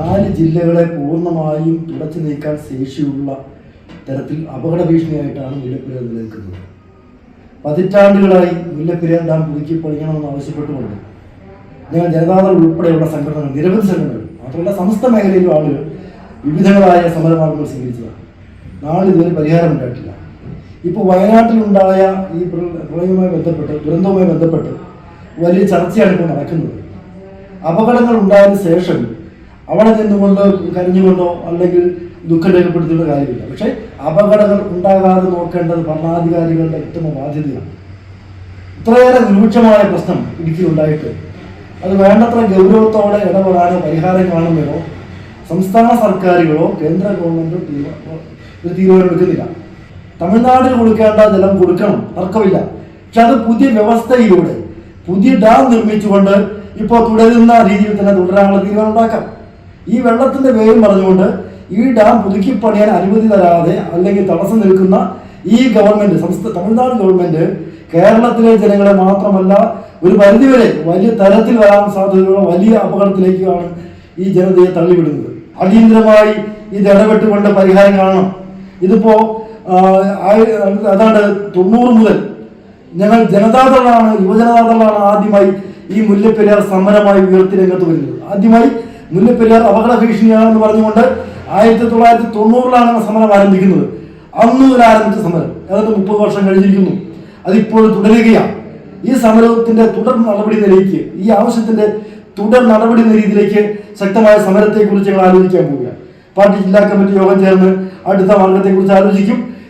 നാല് ജില്ലകളെ പൂർണമായും തുടച്ചു നീക്കാൻ ശേഷിയുള്ള തരത്തിൽ അപകട ഭീഷണിയായിട്ടാണ് മുല്ലപ്പെരിയാർ നിലനിൽക്കുന്നത്. പതിറ്റാണ്ടുകളായി മുല്ലപ്പെരിയാർ ഡാം പുതുക്കി പണിയണമെന്ന് ആവശ്യപ്പെട്ടുകൊണ്ട് ഞങ്ങൾ ജനതാദൾ ഉൾപ്പെടെയുള്ള സംഘടനകൾ നിരവധി സംഘടനകൾ മാത്രമല്ല സമസ്ത മേഖലയിലും ആളുകൾ വിവിധങ്ങളായ സമരമാർഗങ്ങൾ സ്വീകരിച്ചതാണ്. നാളിതുവരെ പരിഹാരമുണ്ടായിട്ടില്ല ഇപ്പോൾ വയനാട്ടിലുണ്ടായ ഈ പ്രളയവുമായി ബന്ധപ്പെട്ട് ദുരന്തവുമായി ബന്ധപ്പെട്ട് വലിയ ചർച്ചയാണ് ഇപ്പോൾ നടക്കുന്നത്. അപകടങ്ങൾ ഉണ്ടായതിനു ശേഷം അവിടെ നിന്നുകൊണ്ട് കരഞ്ഞുകൊണ്ടോ അല്ലെങ്കിൽ ദുഃഖം രേഖപ്പെടുത്തേണ്ട കാര്യമില്ല. പക്ഷേ അപകടങ്ങൾ ഉണ്ടാകാതെ നോക്കേണ്ടത് ഭരണാധികാരികളുടെ ഉത്തമ ബാധ്യതയാണ്. ഇത്രയേറെ രൂക്ഷമായ പ്രശ്നം ഇടുക്കിയിലുണ്ടായിട്ട് അത് വേണ്ടത്ര ഗൗരവത്തോടെ ഇടപെടാനോ പരിഹാരം കാണുന്നതിനോ സംസ്ഥാന സർക്കാരുകളോ കേന്ദ്ര ഗവൺമെന്റോ ഒരു തീരുമാനമെടുക്കുന്നില്ല. തമിഴ്നാടിന് കൊടുക്കേണ്ട ജലം കൊടുക്കണം. തർക്കമില്ല. പക്ഷെ അത് പുതിയ വ്യവസ്ഥയിലൂടെ പുതിയ ഡാം നിർമ്മിച്ചുകൊണ്ട് ഇപ്പോൾ തുടരുന്ന രീതിയിൽ തന്നെ തുടരാനുള്ള തീരുമാനം ഉണ്ടാക്കാം. ഈ വെള്ളത്തിന്റെ പേരും പറഞ്ഞുകൊണ്ട് ഈ ഡാം പുതുക്കി പണിയാൻ അനുമതി തരാതെ അല്ലെങ്കിൽ തടസ്സം നിൽക്കുന്ന ഈ ഗവൺമെന്റ് സംസ്ഥാന തമിഴ്നാട് ഗവൺമെന്റ് കേരളത്തിലെ ജനങ്ങളെ മാത്രമല്ല ഒരു പരിധിവരെ വലിയ തരത്തിൽ വരാൻ സാധ്യതയുള്ള വലിയ അപകടത്തിലേക്കാണ് ഈ ജനതയെ തള്ളിവിടുന്നത്. അടിയന്തരമായി ഇത് ഇടപെട്ടുകൊണ്ട് പരിഹാരം കാണണം. ഇതിപ്പോ അതാണ്ട് തൊണ്ണൂറ് മുതൽ ഞങ്ങൾ ജനതാദളാണ് യുവജനതാദളാണ് ആദ്യമായി ഈ മുല്ലപ്പെരിയാർ സമരമായി ഉയർത്തി രംഗത്ത് വരുന്നത്. ആദ്യമായി മുല്ലപ്പെരിയാർ അപകട ഭീഷണിയാണെന്ന് പറഞ്ഞുകൊണ്ട് ആയിരത്തി തൊള്ളായിരത്തി തൊണ്ണൂറിലാണ് സമരം ആരംഭിക്കുന്നത്. അന്ന് മുതൽ ആരംഭിച്ച സമരം. ഏതാണ്ട് മുപ്പത് വർഷം കഴിഞ്ഞിരിക്കുന്നു. അതിപ്പോൾ തുടരുകയാണ്. ഈ സമരത്തിന്റെ തുടർ നടപടി നിലയ്ക്ക് ഈ ആവശ്യത്തിന്റെ തുടർ നടപടി നിലയിലേക്ക് ശക്തമായ സമരത്തെക്കുറിച്ച് ഞങ്ങൾ ആലോചിക്കാൻ പോവുകയാണ്. പാർട്ടി ജില്ലാ കമ്മിറ്റി യോഗം ചേർന്ന് അടുത്ത മാർഗത്തെക്കുറിച്ച് ആലോചിക്കും.